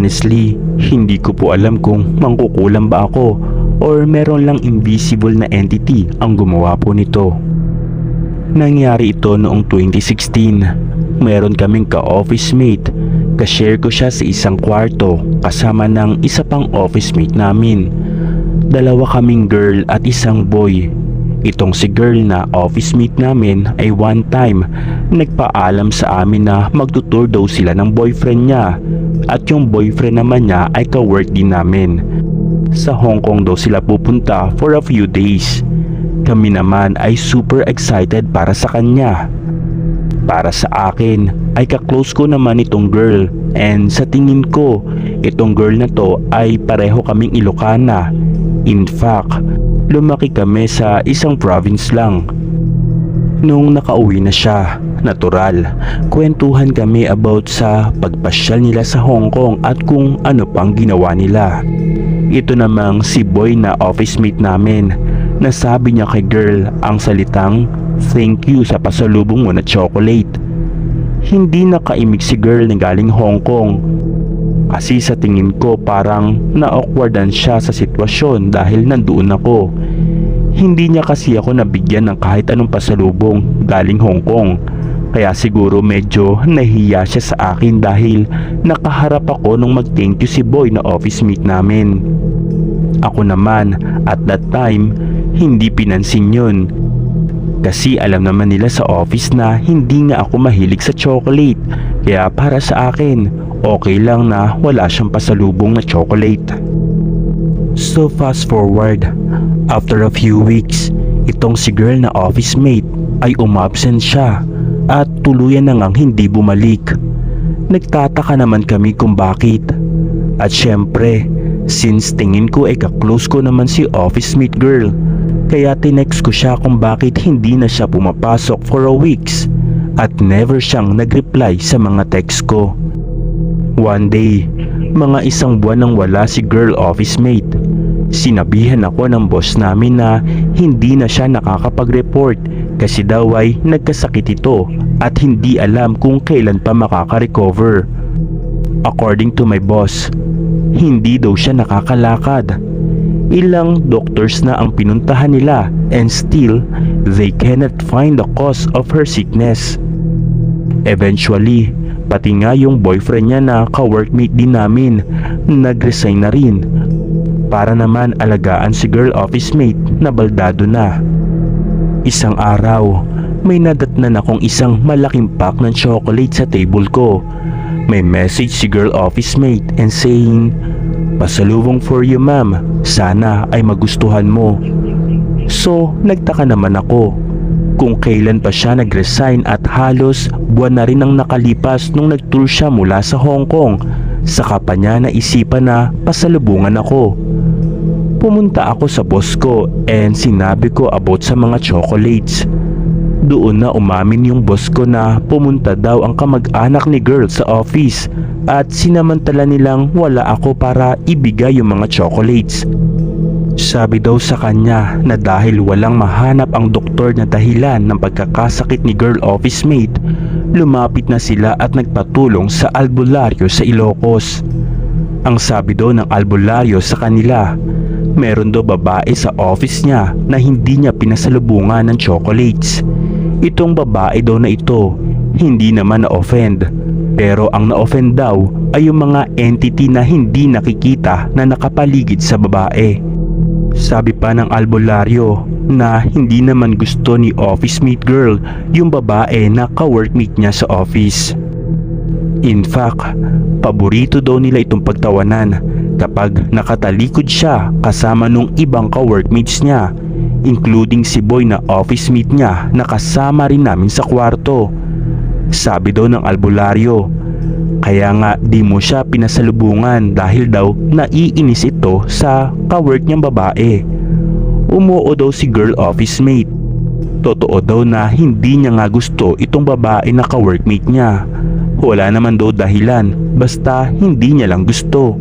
Honestly, hindi ko po alam kung mangkukulam ba ako or meron lang invisible na entity ang gumawa po nito. Nangyari ito noong 2016. Meron kaming ka-office mate. Ka-share ko siya sa isang kwarto kasama ng isa pang office mate namin. Dalawa kaming girl at isang boy. Itong si girl na office mate namin ay one time nagpaalam sa amin na magtutour daw sila ng boyfriend niya at yung boyfriend naman niya ay ka-work din namin. Sa Hong Kong daw sila pupunta for a few days. Kami naman ay super excited para sa kanya. Para sa akin ay ka-close ko naman itong girl and sa tingin ko itong girl na to ay pareho kaming Ilocana. In fact, lumaki kami sa isang province lang. Nung nakauwi na siya, natural, kwentuhan kami about sa pagpasyal nila sa Hong Kong at kung ano pang ginawa nila. Ito namang si boy na office mate namin, nasabi niya kay girl ang salitang thank you sa pasalubong mo na chocolate. Hindi nakaimik si girl na galing Hong Kong. Kasi sa tingin ko parang na-awkwardan siya sa sitwasyon dahil nandoon ako. Hindi niya kasi ako nabigyan ng kahit anong pasalubong galing Hong Kong. Kaya siguro medyo nahiya siya sa akin dahil nakaharap ako nung mag-thank you si boy na office mate namin. Ako naman at that time hindi pinansin yun. Kasi alam naman nila sa office na hindi nga ako mahilig sa chocolate. Kaya para sa akin, okay lang na wala siyang pasalubong na chocolate. So fast forward, after a few weeks, itong si girl na office mate ay umabsent siya at tuluyan na ngang hindi bumalik. Nagtataka naman kami kung bakit. At syempre, since tingin ko ay kaklose ko naman si office mate girl, kaya tinext ko siya kung bakit hindi na siya pumapasok for a weeks at never siyang nagreply sa mga text ko. One day, mga isang buwan nang wala si girl office mate. Sinabihan ako ng boss namin na hindi na siya nakakapag-report kasi daw ay nagkasakit ito at hindi alam kung kailan pa makaka-recover. According to my boss, hindi daw siya nakakalakad. Ilang doctors na ang pinuntahan nila and still they cannot find the cause of her sickness. Eventually, pati nga yung boyfriend niya na ka-workmate din namin, nag-resign na rin para naman alagaan si girl office mate na baldado na. Isang araw, may nadatnan akong isang malaking pack ng chocolate sa table ko. May message si girl office mate and saying, Pasalubong for you ma'am, sana ay magustuhan mo. So, nagtaka naman ako kung kailan pa siya nag-resign at halos buwan na rin ang nakalipas nung nag-tour siya mula sa Hong Kong. Saka pa niya naisipan na pasalubungan ako. Pumunta ako sa boss ko and sinabi ko about sa mga chocolates. Doon na umamin yung boss ko na pumunta daw ang kamag-anak ni girl sa office at sinamantala nilang wala ako para ibigay yung mga chocolates. Sabi daw sa kanya na dahil walang mahanap ang doktor na dahilan ng pagkakasakit ni girl office mate, lumapit na sila at nagpatulong sa albularyo sa Ilocos. Ang sabi daw ng albularyo sa kanila, meron daw babae sa office niya na hindi niya pinasalubungan ng chocolates. Itong babae daw na ito, hindi naman na-offend. Pero ang na-offend daw ay yung mga entity na hindi nakikita na nakapaligid sa babae. Sabi pa ng albularyo na hindi naman gusto ni office mate girl yung babae na ka-workmate niya sa office. In fact, paborito daw nila itong pagtawanan kapag nakatalikod siya kasama nung ibang ka-workmates niya including si boy na office mate niya na kasama rin namin sa kwarto. Sabi daw ng albularyo, Kaya nga di mo siya pinasalubungan dahil daw naiinis ito sa kawork niyang babae. Umuo daw si girl office mate. Totoo daw na hindi niya nga gusto itong babae na kaworkmate niya. Wala naman daw dahilan basta hindi niya lang gusto.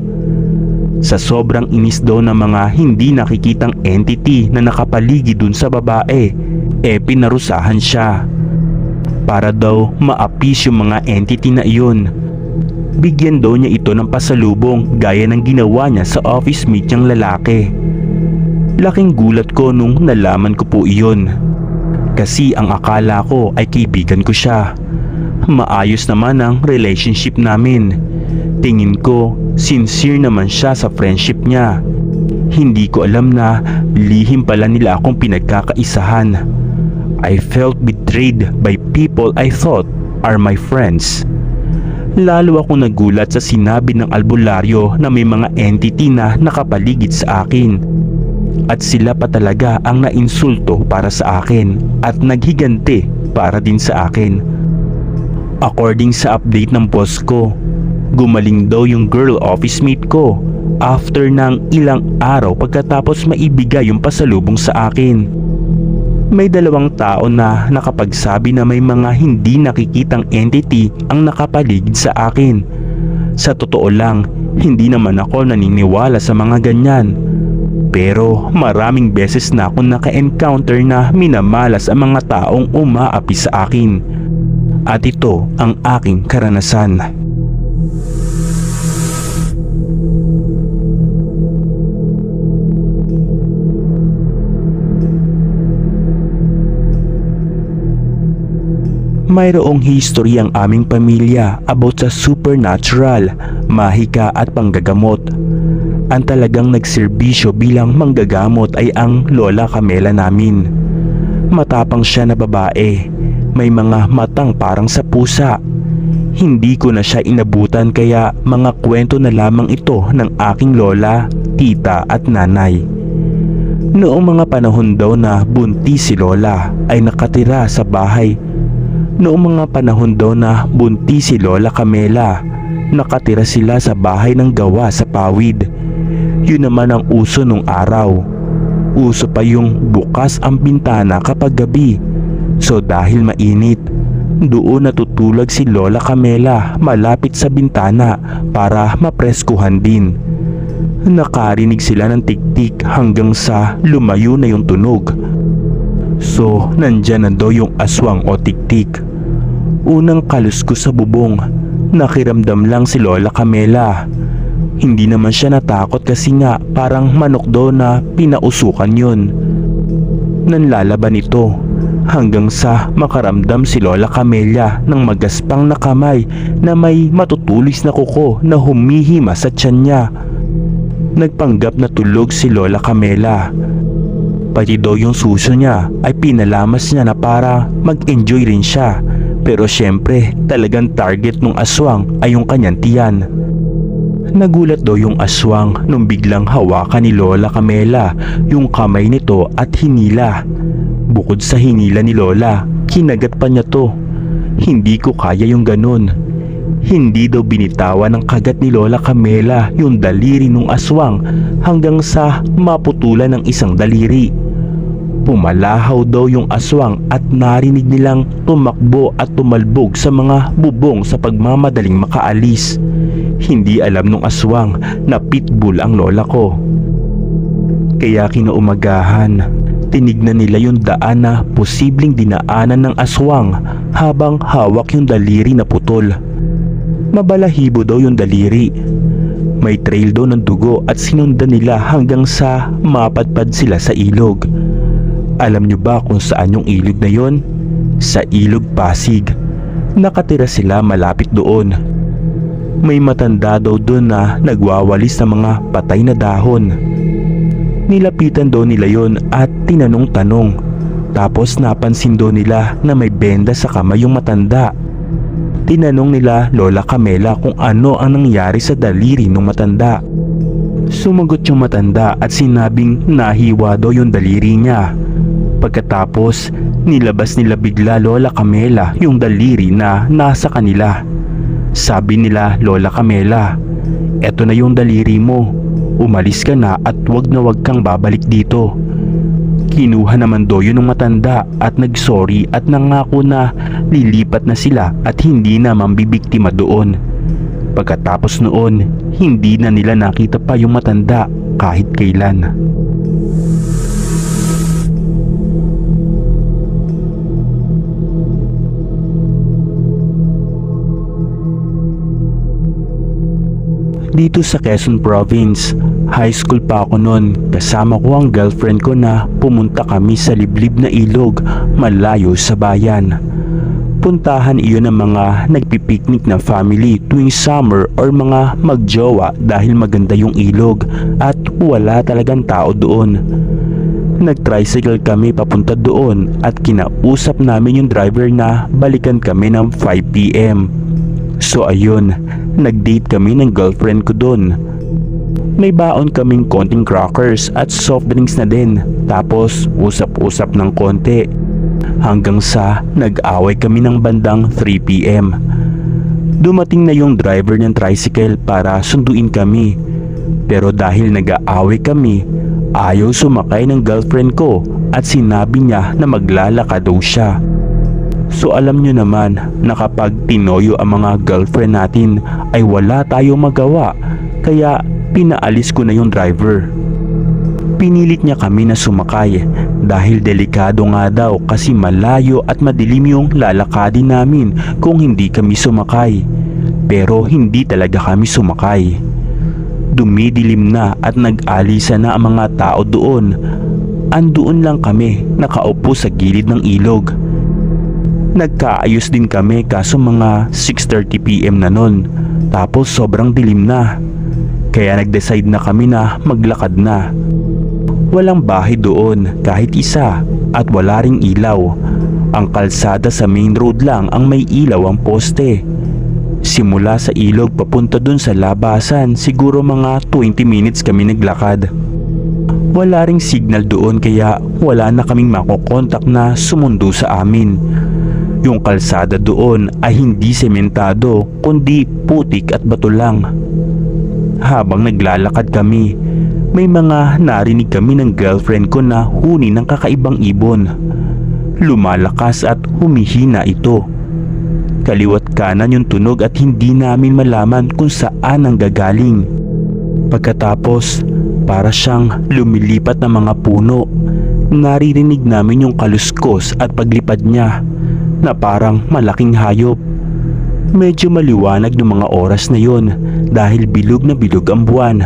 Sa sobrang inis daw ng mga hindi nakikitang entity na nakapaligid dun sa babae, e pinarusahan siya. Para daw maapis yung mga entity na iyon. Bigyan daw niya ito ng pasalubong gaya ng ginawa niya sa office mate niyang lalaki. Laking gulat ko nung nalaman ko po iyon. Kasi ang akala ko ay kaibigan ko siya. Maayos naman ang relationship namin. Tingin ko, sincere naman siya sa friendship niya. Hindi ko alam na lihim pala nila akong pinagkakaisahan. I felt betrayed by people I thought are my friends. Lalo ako nagulat sa sinabi ng albularyo na may mga entity na nakapaligid sa akin. At sila pa talaga ang nainsulto para sa akin at naghigante para din sa akin. According sa update ng boss ko, gumaling daw yung girl office mate ko after ng ilang araw pagkatapos maibigay yung pasalubong sa akin. May dalawang tao na nakapagsabi na may mga hindi nakikitang entity ang nakapaligid sa akin. Sa totoo lang, hindi naman ako naniniwala sa mga ganyan. Pero maraming beses na akong naka-encounter na minamalas ang mga taong umaapi sa akin. At ito ang aking karanasan. Mayroong history ang aming pamilya about sa supernatural, mahika at panggagamot. Ang talagang nagserbisyo bilang manggagamot ay ang lola Camela namin. Matapang siya na babae, may mga matang parang sa pusa. Hindi ko na siya inabutan kaya mga kwento na lamang ito ng aking lola, tita at nanay. Noong mga panahon daw na buntis si lola ay nakatira sa bahay Noong mga panahon daw na buntis si Lola Camela, nakatira sila sa bahay ng gawa sa pawid. Yun naman ang uso nung araw. Uso pa yung bukas ang bintana kapag gabi. So dahil mainit, doon natutulog si Lola Camela malapit sa bintana para mapreskuhan din. Nakarinig sila ng tiktik hanggang sa lumayo na yung tunog. So, nandyan na daw yung aswang o tiktik. Unang kalus ko sa bubong, nakiramdam lang si Lola Camela. Hindi naman siya natakot kasi nga parang manok daw na pinausukan yun. Nanlalaban ito hanggang sa makaramdam si Lola Camelia ng magaspang na kamay na may matutulis na kuko na humihima sa tiyan niya. Nagpanggap na tulog si Lola Camela. Pati daw yung suso niya ay pinalamas niya na para mag-enjoy rin siya. Pero syempre talagang target ng aswang ay yung kanyang tiyan. Nagulat daw yung aswang nung biglang hawakan ni Lola Camela yung kamay nito at hinila. Bukod sa hinila ni Lola, kinagat pa niya to. Hindi ko kaya yung ganun. Hindi daw binitawan ng kagat ni Lola Camela yung daliri ng aswang hanggang sa maputulan ng isang daliri. Pumalahaw daw yung aswang at narinig nilang tumakbo at tumalbog sa mga bubong sa pagmamadaling makaalis. Hindi alam nung aswang na pitbull ang lola ko. Kaya kinaumagahan, tinignan nila yung daan na posibleng dinaanan ng aswang habang hawak yung daliri na putol. Mabalahibo daw yung daliri. May trail daw ng dugo at sinundan nila hanggang sa mapadpad sila sa ilog. Alam nyo ba kung saan yung ilog na yon? Sa ilog Pasig. Nakatira sila malapit doon. May matanda daw doon na nagwawalis ng mga patay na dahon. Nilapitan daw nila yon at tinanong-tanong. Tapos napansin daw nila na may benda sa kamay yung matanda. Tinanong nila Lola Camela kung ano ang nangyari sa daliri ng matanda. Sumagot yung matanda at sinabing nahiwa daw yung daliri niya. Pagkatapos, nilabas nila bigla Lola Camela yung daliri na nasa kanila. Sabi nila Lola Camela, eto na yung daliri mo. Umalis ka na at wag na wag kang babalik dito. Kinuha naman doyo ng matanda at nagsorry at nangako na lilipat na sila at hindi na mambibiktima doon. Pagkatapos noon, hindi na nila nakita pa yung matanda kahit kailan. Dito sa Quezon Province, high school pa ako noon. Kasama ko ang girlfriend ko na pumunta kami sa liblib na ilog malayo sa bayan. Puntahan iyon ng mga nagpipiknik na family tuwing summer or mga magjowa dahil maganda yung ilog at wala talagang tao doon. Nag-tricycle kami papunta doon at kinausap namin yung driver na balikan kami ng 5pm. So ayun, nag-date kami ng girlfriend ko doon. May baon kaming konting crackers at soft drinks na din. Tapos usap-usap ng konti. Hanggang sa nag-away kami ng bandang 3pm. Dumating na yung driver ng tricycle para sunduin kami. Pero dahil nag-aaway kami, ayaw sumakay ng girlfriend ko at sinabi niya na maglalakad daw siya. So alam nyo naman na kapag tinoyo ang mga girlfriend natin ay wala tayong magawa kaya pinaalis ko na yung driver. Pinilit niya kami na sumakay dahil delikado nga daw kasi malayo at madilim yung lalakadin namin kung hindi kami sumakay. Pero hindi talaga kami sumakay. Dumidilim na at nag-alisa na ang mga tao doon. Andoon lang kami nakaupo sa gilid ng ilog. Nagkaayos din kami kaso mga 6.30pm na nun. Tapos sobrang dilim na. Kaya nag-decide na kami na maglakad na. Walang bahay doon kahit isa at wala ring ilaw. Ang kalsada sa main road lang ang may ilaw ang poste. Simula sa ilog papunta dun sa labasan siguro mga 20 minutes kami naglakad. Wala ring signal doon kaya wala na kaming makokontak na sumundo sa amin. Yung kalsada doon ay hindi sementado kundi putik at bato lang. Habang naglalakad kami, may mga narinig kami ng girlfriend ko na huni ng kakaibang ibon. Lumalakas at humihina ito. Kaliwat kanan yung tunog at hindi namin malaman kung saan ang gagaling. Pagkatapos, para siyang lumilipat ng mga puno. Naririnig namin yung kaluskos at paglipad niya na parang malaking hayop. Medyo maliwanag ng mga oras na yon dahil bilog na bilog ang buwan.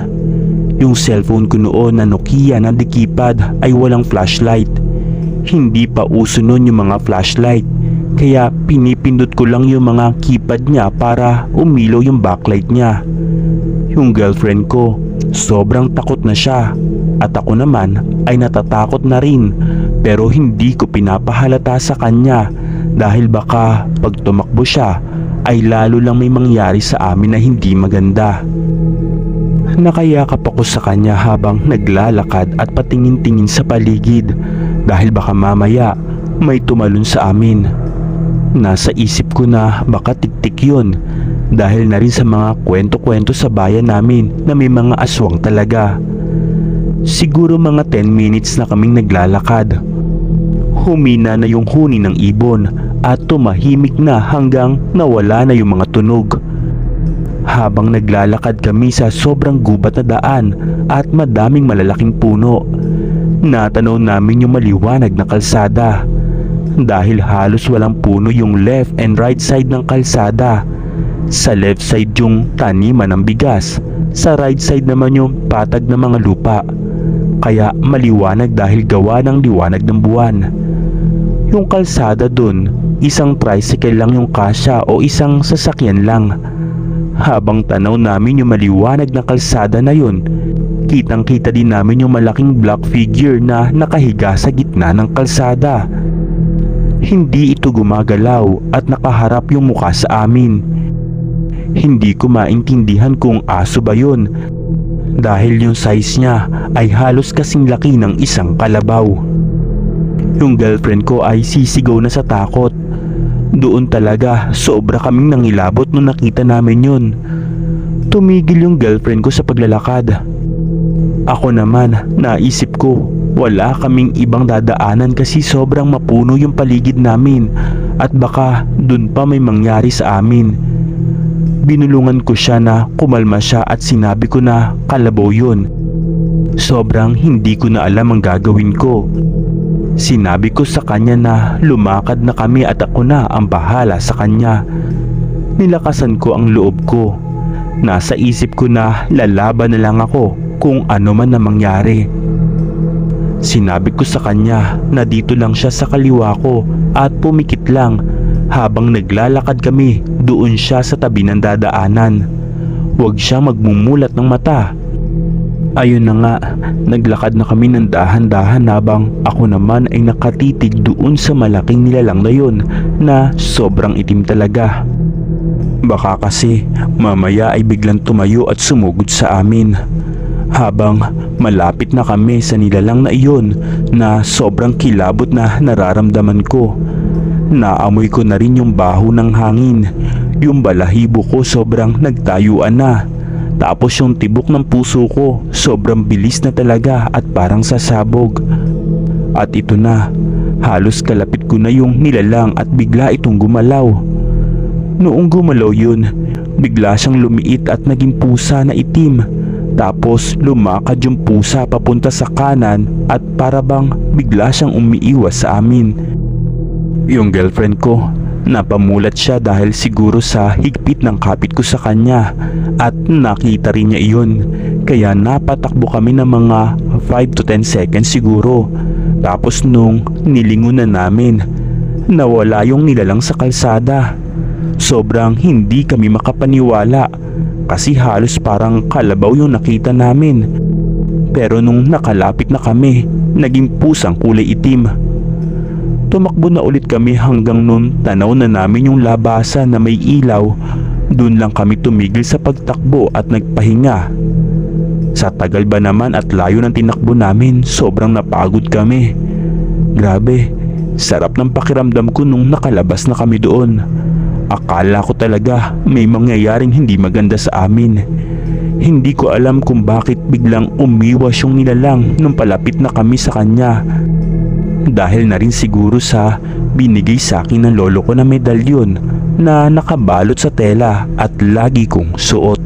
Yung cellphone ko noon na Nokia na dikipad ay walang flashlight. Hindi pa uso noon yung mga flashlight kaya pinipindot ko lang yung mga keypad niya para umilaw yung backlight niya. Yung girlfriend ko, sobrang takot na siya at ako naman ay natatakot na rin pero hindi ko pinapahalata sa kanya dahil baka pag tumakbo siya ay lalo lang may mangyari sa amin na hindi maganda. Nakayakap ako sa kanya habang naglalakad at patingin-tingin sa paligid dahil baka mamaya may tumalon sa amin. Nasa isip ko na baka tiktik yun dahil na rin sa mga kwento-kwento sa bayan namin na may mga aswang talaga. Siguro mga 10 minutes na kaming naglalakad. Humina na yung huni ng ibon at tumahimik na hanggang nawala na yung mga tunog. Habang naglalakad kami sa sobrang gubat na daan at madaming malalaking puno, natanaw namin yung maliwanag na kalsada. Dahil halos walang puno yung left and right side ng kalsada. Sa left side yung taniman ng bigas, sa right side naman yung patag ng mga lupa. Kaya maliwanag dahil gawa ng liwanag ng buwan. Yung kalsada dun, isang tricycle lang yung kasya o isang sasakyan lang. Habang tanaw namin yung maliwanag na kalsada na yun, kitang kita din namin yung malaking black figure na nakahiga sa gitna ng kalsada. Hindi ito gumagalaw at nakaharap yung mukha sa amin. Hindi ko maintindihan kung aso ba yun dahil yung size niya ay halos kasing laki ng isang kalabaw. Yung girlfriend ko ay sisigaw na sa takot. Doon talaga, sobra kaming nangilabot nung nakita namin yun. Tumigil yung girlfriend ko sa paglalakad. Ako naman, naisip ko, wala kaming ibang dadaanan kasi sobrang mapuno yung paligid namin at baka dun pa may mangyari sa amin. Binulungan ko siya na kumalma siya at sinabi ko na kalabaw yun. Sobrang hindi ko na alam ang gagawin ko. Sinabi ko sa kanya na lumakad na kami at ako na ang bahala sa kanya. Nilakasan ko ang loob ko. Nasa isip ko na lalaban na lang ako kung ano man na mangyari. Sinabi ko sa kanya na dito lang siya sa kaliwa ko at pumikit lang habang naglalakad kami doon siya sa tabi ng dadaanan. Huwag siya magmumulat ng mata Ayun na nga, naglakad na kami ng dahan-dahan habang ako naman ay nakatitig doon sa malaking nilalang na yun na sobrang itim talaga. Baka kasi mamaya ay biglang tumayo at sumugod sa amin. Habang malapit na kami sa nilalang na iyon na sobrang kilabot na nararamdaman ko. Naamoy ko na rin yung baho ng hangin. Yung balahibo ko sobrang nagtayuan na. Tapos yung tibok ng puso ko, sobrang bilis na talaga at parang sasabog. At ito na, halos kalapit ko na yung nilalang at bigla itong gumalaw. Noong gumalaw yun, bigla siyang lumiit at naging pusa na itim. Tapos lumakad yung pusa papunta sa kanan at para bang bigla siyang umiiwas sa amin. Yung girlfriend ko, napamulat siya dahil siguro sa higpit ng kapit ko sa kanya at nakita rin niya iyon. Kaya napatakbo kami ng mga 5 to 10 seconds siguro. Tapos nung nilingon na namin, nawala yung nilalang sa kalsada. Sobrang hindi kami makapaniwala kasi halos parang kalabaw yung nakita namin. Pero nung nakalapit na kami, naging pusang kulay itim. Tumakbo na ulit kami hanggang nun tanaw na namin yung labasan na may ilaw. Doon lang kami tumigil sa pagtakbo at nagpahinga. Sa tagal ba naman at layo ng tinakbo namin, sobrang napagod kami. Grabe, sarap ng pakiramdam ko nung nakalabas na kami doon. Akala ko talaga may mangyayaring hindi maganda sa amin. Hindi ko alam kung bakit biglang umiwas yung nilalang nung palapit na kami sa kanya. Dahil na rin siguro sa binigay sa akin ng lolo ko na medalyon na nakabalot sa tela at lagi kong suot.